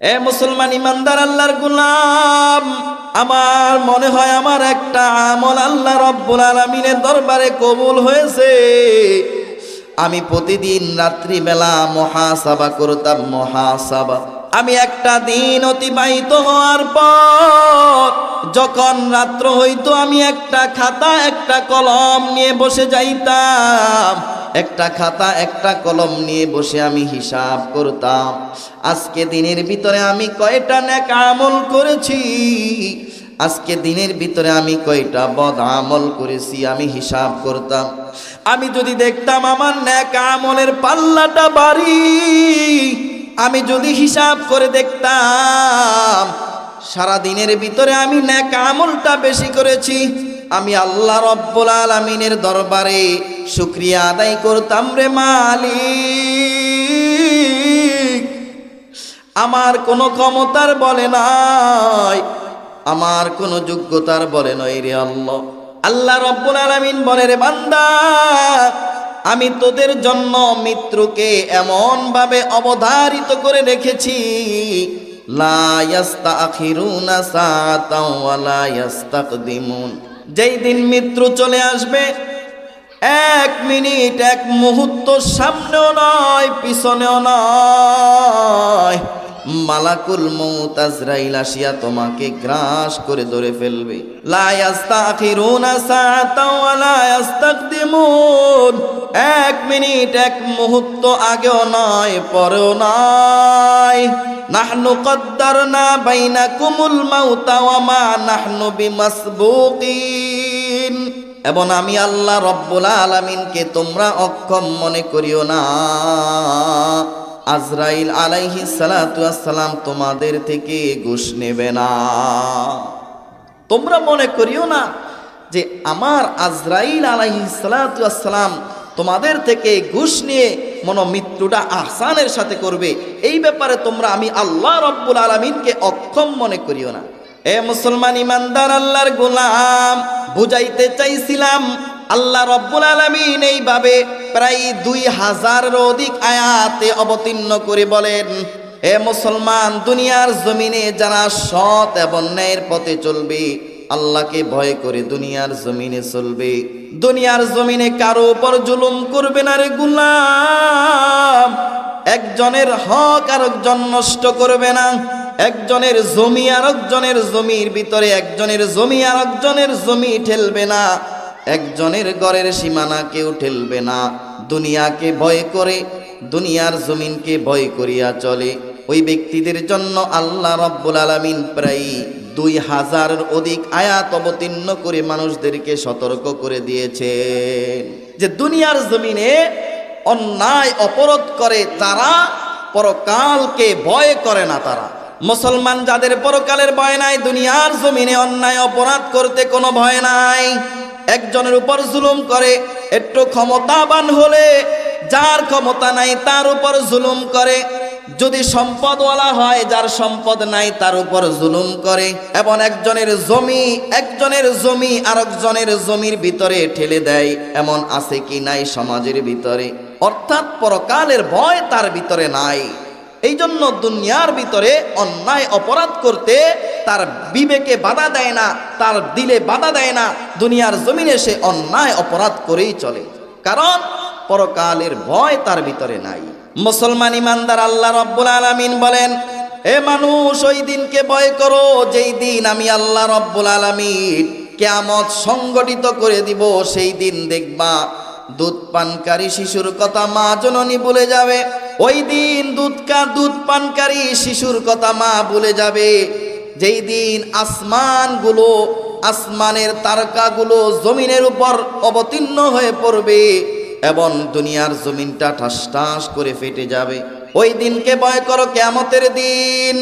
এ মুসলমান ইমানদার আল্লাহর গুলাম, আমার মনে হয় আমার একটা আমল আল্লাহ রব্বুল আলমিনের দরবারে কবুল হয়েছে। আমি প্রতিদিন রাত্রিবেলা মহাসাবা করতাম, মহাসাবা। আমি একটা দিন অতিবাহিত হওয়ার পর যখন রাত্র হইতো, আমি একটা খাতা, একটা কলম নিয়ে বসে যাইতাম। একটা খাতা, একটা কলম নিয়ে বসে আমি হিসাব করতাম। আজকে দিনের ভিতরে আমি কয়টা নেক আমল করেছি? আজকে দিনের ভিতরে আমি কয়টা বদ আমল করেছি আমি হিসাব করতাম। আমি যদি দেখতাম আমার ন্যাক আমলের পাল্লাটা বাড়ি আমি যদি হিসাব করে দেখতাম সারা দিনের ভিতরে আমি ন্যাক আমলটা বেশি করেছি। আমি আল্লাহ রব্বুল আলমিনের দরবারে শুক্রিয়া আদায় করতাম রে মালিক। আমার কোনো ক্ষমতার বলে নাই, আমার কোনো যোগ্যতার বলে নয় রে আল্লাহ। আল্লাহ রব্বুল আলামিন বলে, রে বান্দা আমি তোদের জন্য মৃত্যুকে এমন ভাবে অবধারিত করে রেখেছি। যেই দিন মৃত্যু চলে আসবে, এক মিনিট, এক মুহূর্ত সামনেও নয়, পিছনেও নয়। মালাকুল মৌত আসিয়া তোমাকে গ্রাস করে ধরে ফেলবে। এক মিনিট, এক মুহূর্ত আগেও নয় পরেও নয় নাহনু কদ্দারনা বাইনাকুমুল মাউতা ওয়া মা নাহনু বিমাসবুকিন। এবং আমি আল্লাহ রব্বুল আলামিনকে তোমরা অক্ষম মনে করিও না। আজরাইল আলাইহি সালাম তোমাদের থেকে ঘুষ নেবে না। তোমরা মনে করিও না যে আমার আজরাইল আলাইহি সালাম তোমাদের থেকে ঘুষ নিয়ে মনো মৃত্যুটা আহসানের সাথে করবে। এই ব্যাপারে তোমরা আমি আল্লাহ রব্বুল আলমিনকে অক্ষম মনে করিও না। এ মুসলমান ইমানদার, আল্লাহর গোলাম, বুঝাইতে চাইছিলাম আল্লাহ রব্বুল আলমিন এইভাবে প্রায় দুই হাজারের অধিক আয়াতে অবতীর্ণ করে বলেন, এ মুসলমান, দুনিয়ার জমিনে যারা সৎ এবং ন্যায়ের পথে চলবে, আল্লাহকে ভয় করে দুনিয়ার জমিনে চলবে। দুনিয়ার জমিনে কারও উপর জুলুম করবে না রে গুলাম। একজনের হক আরেকজন নষ্ট করবে না। একজনের জমি আরেকজনের জমির ভিতরে একজনের জমি আরেকজনের জমি ঠেলবে না। একজনের ঘরের সীমানা কেউ ঠেলবে না। দুনিয়াকে ভয় করে, দুনিয়ার জমিনকে ভয় করিয়া চলে। ওই ব্যক্তিদের জন্য আল্লাহ রব্বুল আলমিন প্রায় দুই হাজারের অধিক আয়াত অবতীর্ণ করে মানুষদেরকে সতর্ক করে দিয়েছে। যে দুনিয়ার জমিনে অন্যায়, অপরাধ করে তারা, পরকালকে ভয় করে না তারা। মুসলমান যাদের পরকালের ভয় নাই, দুনিয়ার জমিনে অন্যায়, অপরাধ করতে কোনো ভয় নাই। একজনের উপর জুলুম করে, একটু ক্ষমতাবান হলে যার ক্ষমতা নাই তার উপর জুলুম করে। যদি সম্পদওয়ালা হয়, যার সম্পদ নাই তার উপর জুলুম করে। এবং একজনের জমি একজনের জমি আরেকজনের জমির ভিতরে ঠেলে দেয়। এমন আছে কি নাই সমাজের ভিতরে? অর্থাৎ পরকালের ভয় তার ভিতরে নাই। এই জন্য দুনিয়ার ভিতরে অন্যায়, অপরাধ করতে তার বিবেকে বাধা দেয় না, তার দিলে বাধা দেয় না, দুনিয়ার জমিনে সে অন্যায় অপরাধ করেই চলে। কারণ পরকালের ভয় তার ভিতরে নাই। মুসলমান ইমানদার আল্লাহ রব্বুল আলামিন বলেন, এ মানুষ, ওই দিনকে ভয় করো, যেই দিন আমি আল্লাহ রব্বুল আলামিন কেয়ামত সংগঠিত করে দিব, সেই দিন দেখবা দুধ পানকারী শিশুর কথা মা জননী বলে যাবে। ওই দিন দুধকা দুধ পানকারী শিশুর কথা মা বলে যাবে। যেই দিন আসমানগুলো, আসমানের তারকাগুলো জমিনের উপর অবতীর্ণ হয়ে পড়বে এবং দুনিয়ার জমিনটা ঠাস ঠাস করে ফেটে যাবে। ওই দিনকে ভয় করো কেমতের দিন।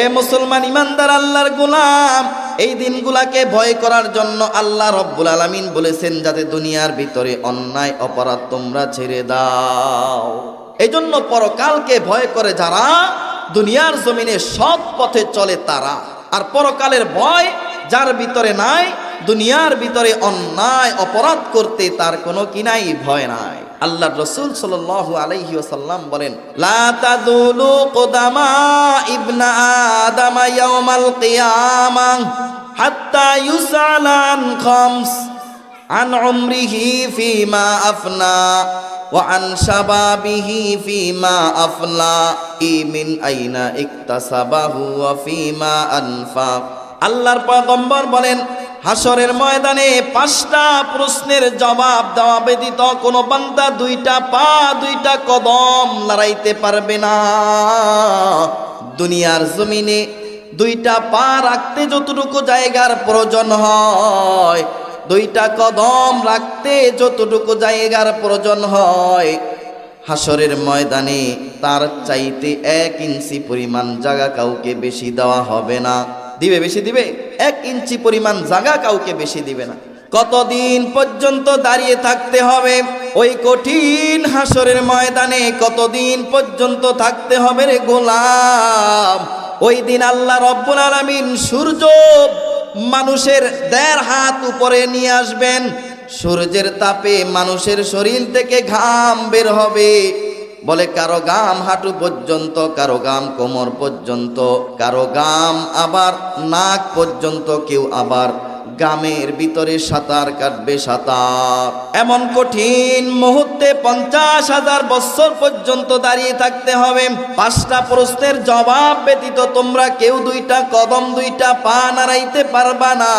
এ মুসলমান ইমানদার, আল্লাহর গোলাম। এই দিনগুলাকে ভয় করার জন্য আল্লাহ রব্বুল আলমিন বলেছেন, যাতে দুনিয়ার ভিতরে অন্যায়, অপরাধ তোমরা ছেড়ে দাও। এই জন্য পরকালকে ভয় করে যারা দুনিয়ার জমিনে সৎ পথে চলে, তারা আর পরকালের ভয় যার ভিতরে নাই, দুনিয়ার ভিতরে অন্যায়, অপরাধ করতে তার কোনো কিনাই ভয় নাই। আল্লাহ রসুল সাল আলহি ওসাল্লাম বলেন লাতাদুলু ইবনা আন ফিমা আফনা। وعن شبابه فيما أفلى من أين اكتسبه وفيما أنفق আল্লাহর পয়গম্বর বলেন হাসরের ময়দানে পাঁচটা প্রশ্নের জবাব দেওয়া ব্যতীত কোনো বান্দা দুইটা পা দুইটা কদম লড়াইতে পারবে না দুনিয়ার জমিনে দুইটা পা রাখতে যতটুকু জায়গার প্রয়োজন হয় দুইটা কদম রাখতে যতটুকু জায়গার প্রয়োজন হয় হাসরের ময়দানে তার চাইতে এক ইঞ্চি পরিমাণ জায়গা কাউকে বেশি দেওয়া হবে না। দিবে বেশি দিবে? এক ইঞ্চি পরিমাণ জায়গা কাউকে বেশি দিবে না। কতদিন পর্যন্ত দাঁড়িয়ে থাকতে হবে? ওই কঠিন হাসরের ময়দানে কতদিন পর্যন্ত থাকতে হবে রে গোলাম? ওই দিন আল্লাহ রব্বুল আলামিন সূর্য মানুষের দেড় হাত উপরে নিয়ে আসবেন, সূর্যের তাপে মানুষের শরীর থেকে ঘাম বের হবে। বলে, কারও গাম হাঁটু পর্যন্ত, কারও গাম কোমর পর্যন্ত, কারও গাম আবার নাক পর্যন্ত, কেউ আবার গামের ভিতরে সাঁতার কাটবে সাঁতার। এমন কঠিন মুহূর্তে পঞ্চাশ হাজার বছর পর্যন্ত দাঁড়িয়ে থাকতে হবে। পাঁচটা প্রশ্নের জবাব ব্যতীত তোমরা কেউ দুইটা কদম দুইটা পা নাড়াইতে পারবা না।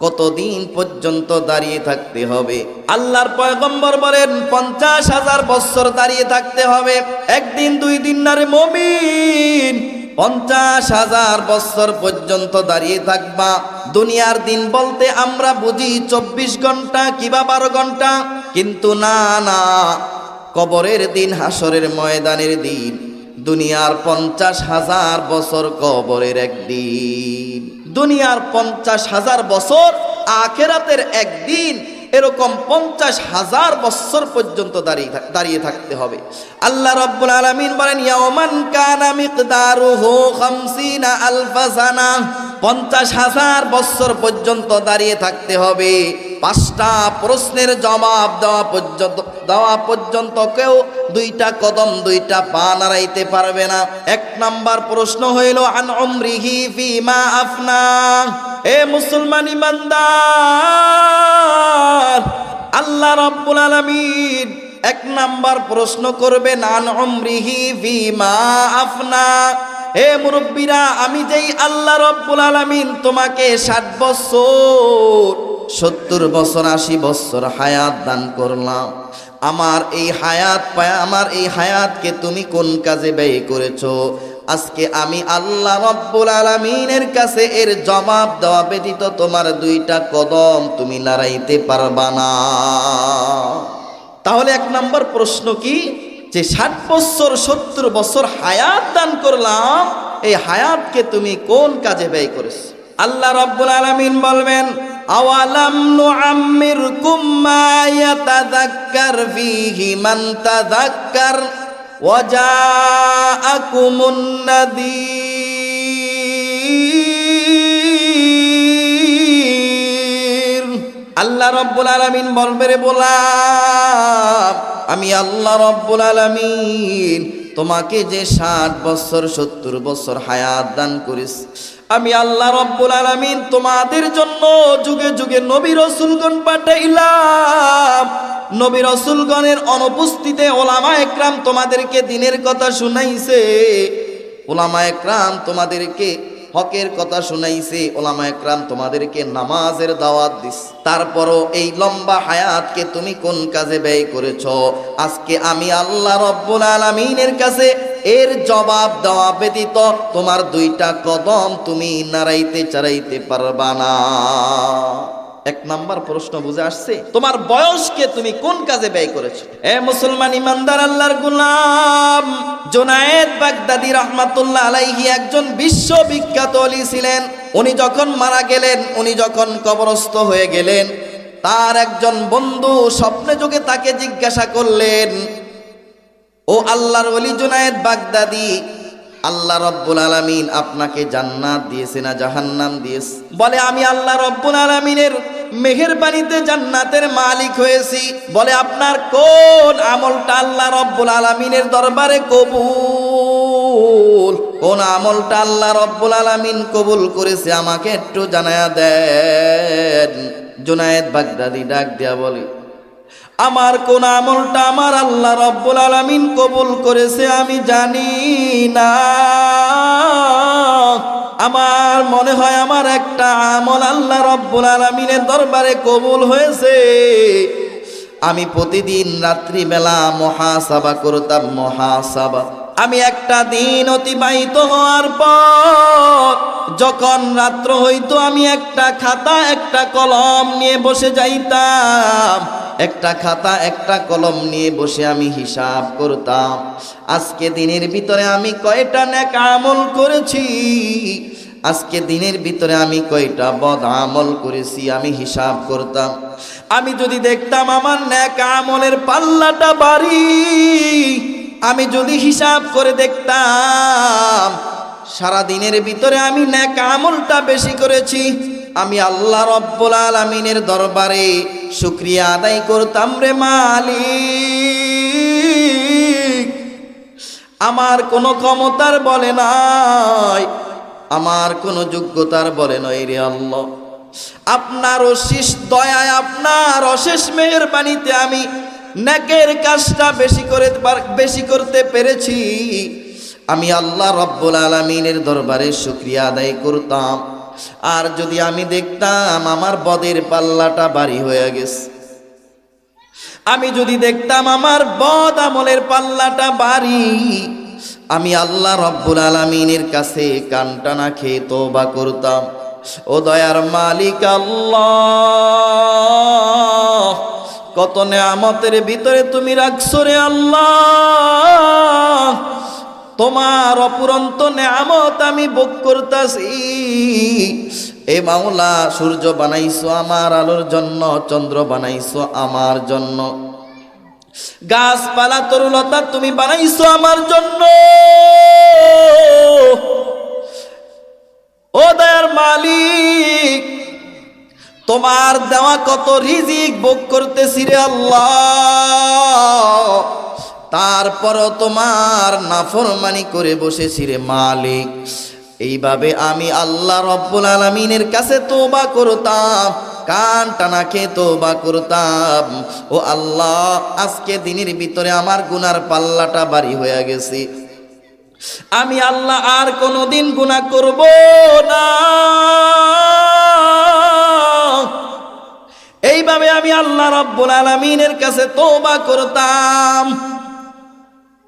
কতদিন পর্যন্ত দাঁড়িয়ে থাকতে হবে? আল্লাহর পয়গম্বর বলেন, পঞ্চাশ হাজার বছর দাঁড়িয়ে থাকতে হবে। একদিন, দুই দিন না রে মমিন। পঞ্চাশ হাজার বছর পর্যন্ত দাঁড়িয়ে থাকবা। দুনিয়ার দিন বলতে আমরা বুঝি চব্বিশ ঘণ্টা কিবা বারো ঘণ্টা। কিন্তু না না, কবরের দিন হাসরের ময়দানের দিন, দুনিয়ার পঞ্চাশ হাজার বছর কবরের একদিন। দুনিয়ার পঞ্চাশ হাজার বছর আখেরাতের একদিন এরকম পঞ্চাশ হাজার বছর পর্যন্ত দাঁড়িয়ে দাঁড়িয়ে থাকতে হবে। আল্লাহ রব্বুল আলমিন বলেন, ইয়াওমান কানা মিকদারুহু খামসিনা আলফা সানা। পঞ্চাশ হাজার বছর পর্যন্ত দাঁড়িয়ে থাকতে হবে। পাঁচটা প্রশ্নের জবাব দেওয়া পর্যন্ত দেওয়া পর্যন্ত কেউ দুইটা কদম, দুইটা পা নাড়াইতে পারবে না। এক নাম্বার প্রশ্ন হইল, আন অমরিহি ফিমা আফনা? এ মুসলমান ইমানদার, আল্লাহ রব্বুল আলামিন এক নাম্বার প্রশ্ন করবে নান অমরিহি ফিমা আফনা? হে মুরব্বীরা, আমি যেই আল্লাহ রব্বুল আলামিন তোমাকে ষাট বছর, সত্তর বছর, আশি বছর হায়াত দান করলাম। আমার এই হায়াত পায়, আমার এই হায়াতকে তুমি কোন কাজে ব্যয় করেছ? আজকে আমি আল্লাহ রব্বুল আলামিনের কাছে এর জবাব দেওয়া ব্যতীত তোমার দুইটা কদম তুমি লড়াইতে পারবা না। তাহলে এক নম্বর প্রশ্ন কি? যে ষাট বছর, সত্তর বছর হায়াত দান করলাম, এই হায়াতকে তুমি কোন কাজে ব্যয় করেছ? আল্লাহ রব্বুল আলামিন বলবেন, আওয়ালাম আল্লাহ রব্বুল আলামিন বলবে বলাম আমি আল্লাহ রব্বুল আলামিন তোমাকে যে ষাট বছর, সত্তর বছর হায়াত দান করিস আমি আল্লাহ রব্বুল আলামিন তোমাদের জন্য যুগে যুগে নবী রসুলগণ পাঠাইলাম। নবী রসুলগণের অনুপস্থিতিতে ওলামা একরাম তোমাদেরকে দিনের কথা শুনাইছে। ওলামা একরাম তোমাদেরকে হকের কথা শুনাইছে ওলামা একরাম, তোমাদেরকে নামাজের দাওয়াত দিস তারপরও এই লম্বা হায়াতকে তুমি কোন কাজে ব্যয় করেছ? আজকে আমি আল্লাহ রব্বুল আলমিনের কাছে এর জবাব দেওয়া ব্যতীত তোমার দুইটা কদম তুমি নাড়াইতে চারাইতে পারবা না। এক নাম্বার প্রশ্ন বুঝে আসছে, তোমার বয়সকে তুমি কোন কাজে ব্যয় করেছ? এ মুসলমান ইমানদার আল্লাহর গুলাম, জোনায়েদ বাগদাদি রহমাতুল্লাহ আলাইহি একজন বিশ্ববিখ্যাত অলি ছিলেন। উনি যখন মারা গেলেন, উনি যখন কবরস্থ হয়ে গেলেন, তার একজন বন্ধু স্বপ্নে যোগে তাকে জিজ্ঞাসা করলেন, ও আল্লাহর অলি জুনায়েদ বাগদাদি, আল্লাহ রব্বুল আলামিন আপনাকে জান্নাত দিয়েছে না জাহান্নাম দিয়েছে? বলে, আমি আল্লাহ রব্বুল আলামিনের মেহেরবানিতে জান্নাতের মালিক হয়েছি। বলে, আপনার কোন আমলটা আল্লাহ রব্বুল আলমিনের দরবারে কবুল? কোন আমলটা আল্লাহ রব্বুল আলমিন কবুল করেছে আমাকে একটু জানায়া দেন। জুনায়েদ বাগদাদি ডাক দিয়া বলে, আমার কোন আমলটা আমার আল্লাহ রব্বুল আলমিন কবুল করেছে আমি জানি না। আমার মনে হয় আমার একটা আমল আল্লাহ রব্বুল আলমিনের দরবারে কবুল হয়েছে। আমি প্রতিদিন রাত্রিবেলা মহাসাবা করতাম, মহাসাবা। আমি একটা দিন অতিবাহিত হওয়ার পর যখন রাত্র হইতো, আমি একটা খাতা, একটা কলম নিয়ে বসে যাইতাম। একটা খাতা, একটা কলম নিয়ে বসে আমি হিসাব করতাম। আজকে দিনের ভিতরে আমি কয়টা নেক আমল করেছি? আজকে দিনের ভিতরে আমি কয়টা বদ আমল করেছি, আমি হিসাব করতাম। আমি যদি দেখতাম আমার ন্যাক আমলের পাল্লাটা বাড়ি, আমি যদি হিসাব করে দেখতাম, সারা দিনের ভিতরে আমি ন্যাক আমলটা বেশি করেছি, আমি আল্লাহ রব্বুল আলমিনের দরবারে শুক্রিয়া আদায় করতাম রে মালিক। আমার কোনো ক্ষমতার বলে নাই আমার কোনো যোগ্যতার বলে নয় রে আল্লাহ। আপনার অশেষ দয়ায়, আপনার অশেষ মেহেরবানিতে আমি নেকের কাজটা বেশি করে বেশি করতে পেরেছি। আমি আল্লাহ রব্বুল আলমিনের দরবারে শুক্রিয়া আদায় করতাম। আর যদি আমি দেখতাম আমার বদের পাল্লাটা বাড়ি হয়ে গেছে। আমি যদি দেখতাম আমার বদ আমলের পাল্লাটা বাড়ি আমি আল্লাহ রব্বুল আলমিনের কাছে কানটানা খেয়ে তোবা করতাম। ও দয়ার মালিক আল্লাহ, কত নেয়ামতের ভিতরে তুমি রাখছো রে আল্লাহ। তোমার অপুরন্ত নেয়ামত আমি ভোগ করতাছি। এ মাওলা, সূর্য বানাইছো আমার আলোর জন্য, চন্দ্র বানাইছো আমার জন্য। গাছপালা তরুলতা তুমি বানাইছো আমার জন্য। ও দয়ার মালিক, তোমার দেওয়া কত রিজিক ভোগ করতেছি রে আল্লাহ। তারপরও তোমার নাফরমানি করে বসেছি রে মালিক। এইভাবে আমি আল্লাহ রব্বুল আলমিনের কাছে তোবা করতাম। কান টানা খেয়ে তোবা করতাম। ও আল্লাহ, আজকে দিনের ভিতরে আমার গুনার পাল্লাটা বাড়ি হয়ে গেছে। আমি আল্লাহ আর কোনোদিন গুনাহ করব না। এইভাবে আমি আল্লাহ রব্বুল আলমিনের কাছে তোবা করতাম।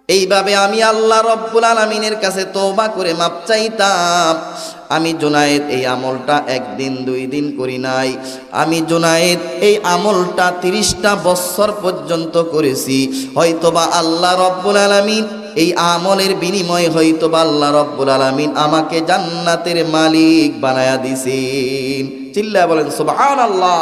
এইভাবে আমি আল্লাহ রব্বুল আলমিনের কাছে তোবা করে মাপ চাইতাম। আমি জোনায়েদ এই আমলটা একদিন, দুই দিন করি নাই। আমি জোনায়েদ এই আমলটা তিরিশটা বৎসর পর্যন্ত করেছি। হয়তোবা আল্লাহ রব্বুল আলমিন এই আমলের বিনিময় হয়তোবা আল্লাহ রব্বুল আলমিন আমাকে জান্নাতের মালিক বানায়া দিছেন। চিল্লা বলেন সুবহান আল্লাহ